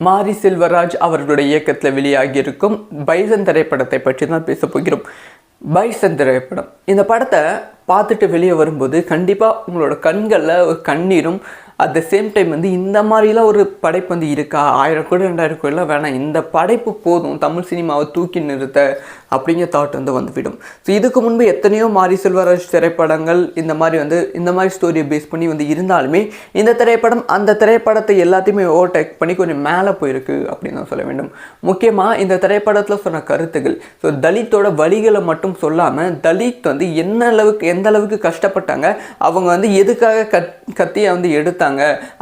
மாரி செல்வராஜ் அவர்களுடைய இயக்கத்தில் வெளியாகியிருக்கும் பைசன் திரைப்படத்தை பற்றி தான் பேச போகிறோம். பைசன் திரைப்படம். இந்த படத்தை பார்த்துட்டு வெளியே வரும்போது கண்டிப்பாக உங்களோட கண்களில் ஒரு கண்ணீரும் அட் த சேம் டைம் வந்து இந்த மாதிரிலாம் ஒரு படைப்பு வந்து இருக்கா? ஆயிரம் கோடி ரெண்டாயிரம் கோடிலாம் வேணாம். இந்த படைப்பு போதும். தமிழ் சினிமாவை தூக்கி நிறுத்த அப்படிங்கிற தாட் வந்து வந்துவிடும். ஸோ இதுக்கு முன்பு எத்தனையோ மாரி செல்வராஜ் திரைப்படங்கள் இந்த மாதிரி வந்து இந்த மாதிரி ஸ்டோரியை பேஸ் பண்ணி வந்து இருந்தாலுமே இந்த திரைப்படம் அந்த திரைப்படத்தை எல்லாத்தையுமே ஓவர்டேக் பண்ணி கொஞ்சம் மேலே போயிருக்கு அப்படின்னு தான் சொல்ல வேண்டும். முக்கியமாக இந்த திரைப்படத்தில் சொன்ன கருத்துக்கள் ஸோ தலித்தோட வழிகளை மட்டும் சொல்லாமல் தலித் வந்து என்ன அளவுக்கு எந்த அளவுக்கு கஷ்டப்பட்டாங்க அவங்க வந்து எதுக்காக கத் கத்தியை வந்து எடுத்தாங்க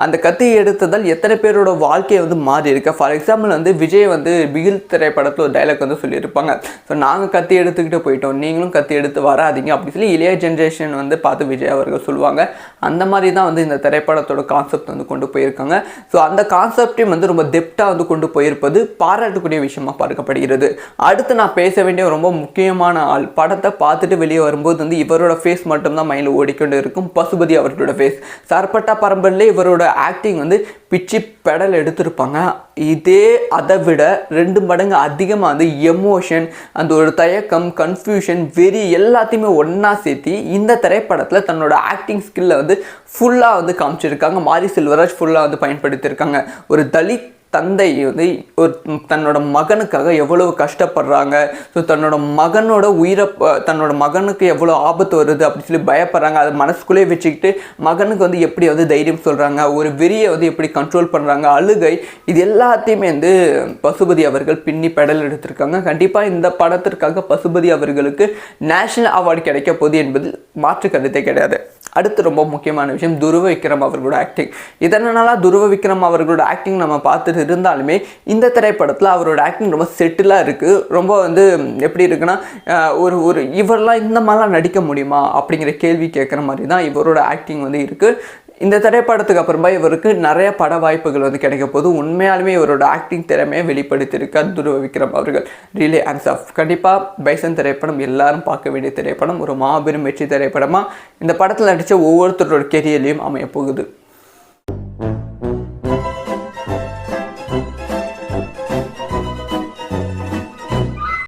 அந்த கத்தியை எடுத்ததால் எத்தனை பேரோட வாழ்க்கையை வந்து மாறி இருக்கு ஃபார் எக்ஸாம்பிள் வந்து விஜய் வந்து பிகில் திரைப்படத்தில் ஒரு டைலாக் வந்து சொல்லியிருப்பாங்க. ஸோ நாங்கள் கத்தி எடுத்துக்கிட்டு போயிட்டோம். நீங்களும் கத்தி எடுத்து வராதிங்க அப்படி சொல்லி இளைய ஜென்ரேஷன் வந்து பார்த்து விஜய் அவர்கள் சொல்லுவாங்க. அந்த மாதிரி தான் வந்து இந்த திரைப்படத்தோட கான்செப்ட் வந்து கொண்டு போயிருக்காங்க. ஸோ அந்த கான்செப்டையும் வந்து ரொம்ப டெப்டாக வந்து கொண்டு போயிருப்பது பாராட்டக்கூடிய விஷயமா பார்க்கப்படுகிறது. அடுத்து நான் பேச வேண்டிய ரொம்ப முக்கியமான ஆள் படத்தை பார்த்துட்டு வெளியே வரும்போது வந்து இவரோட ஃபேஸ் மட்டும்தான் மைண்டில் ஓடிக்கொண்டு இருக்கும். பசுபதி அவர்களோட ஃபேஸ் சர்பட்டா லெவலில் இவரோட ஆக்டிங் வந்து பிச்சி பெடல் எடுத்திருப்பாங்க. இதே அதை விட ரெண்டு மடங்கு அதிகமாக வந்து எமோஷன் அந்த ஒரு தயக்கம் கன்ஃபியூஷன் வெறி எல்லாத்தையுமே ஒன்றா சேர்த்து இந்த திரைப்படத்தில் தன்னோட ஆக்டிங் ஸ்கில்லை வந்து ஃபுல்லாக வந்து காமிச்சிருக்காங்க. மாரி செல்வராஜ் ஃபுல்லாக வந்து பயன்படுத்தியிருக்காங்க. ஒரு தலித் தந்தை வந்து ஒரு தன்னோட மகனுக்காக எவ்வளவு கஷ்டப்படுறாங்க? ஸோ தன்னோட மகனோட உயிரை தன்னோட மகனுக்கு எவ்வளோ ஆபத்து வருது அப்படின்னு சொல்லி பயப்படுறாங்க. அதை மனசுக்குள்ளேயே வச்சுக்கிட்டு மகனுக்கு வந்து எப்படி வந்து தைரியம் சொல்கிறாங்க ஒரு வெறியை வந்து எப்படி கண்ட்ரோல் பண்ணுறாங்க அழுகை இது எல்லாத்தையுமே வந்து பசுபதி அவர்கள் பின்னி பெடல் எடுத்திருக்காங்க. கண்டிப்பாக இந்த படத்திற்காக பசுபதி அவர்களுக்கு நேஷனல் அவார்டு கிடைக்க போகுது என்பதில் மாற்று கருத்தே கிடையாது. அடுத்து ரொம்ப முக்கியமான விஷயம் துருவ விக்ரம் அவர்களோட ஆக்டிங் இதனால துருவ விக்ரம் அவர்களோட ஆக்டிங் நம்ம பார்த்துட்டு இருந்தாலுமே இந்த திரைப்படத்தில் அவரோட ஆக்டிங் ரொம்ப செட்டிலாக இருக்குது ரொம்ப வந்து எப்படி இருக்குன்னா ஒரு ஒரு இவரெல்லாம் இந்த மாதிரிலாம் நடிக்க முடியுமா அப்படிங்கிற கேள்வி கேட்குற மாதிரி தான் இவரோட ஆக்டிங் வந்து இருக்குது இந்த திரைப்படத்துக்கு அப்புறமா இவருக்கு நிறைய பட வாய்ப்புகள் வந்து கிடைக்க போது உண்மையாலுமே இவரோட ஆக்டிங் திறமையை வெளிப்படுத்தியிருக்கார் துருவ விக்ரம் அவர்கள். ரிலே ஹேண்ட்ஸ் ஆஃப் கண்டிப்பாக பைசன் திரைப்படம் எல்லாரும் பார்க்க வேண்டிய திரைப்படம். ஒரு மாபெரும் வெற்றி திரைப்படமாக இந்த படத்தில் நடித்த ஒவ்வொருத்தரோட கெரியர்லையும் அமைய போகுது.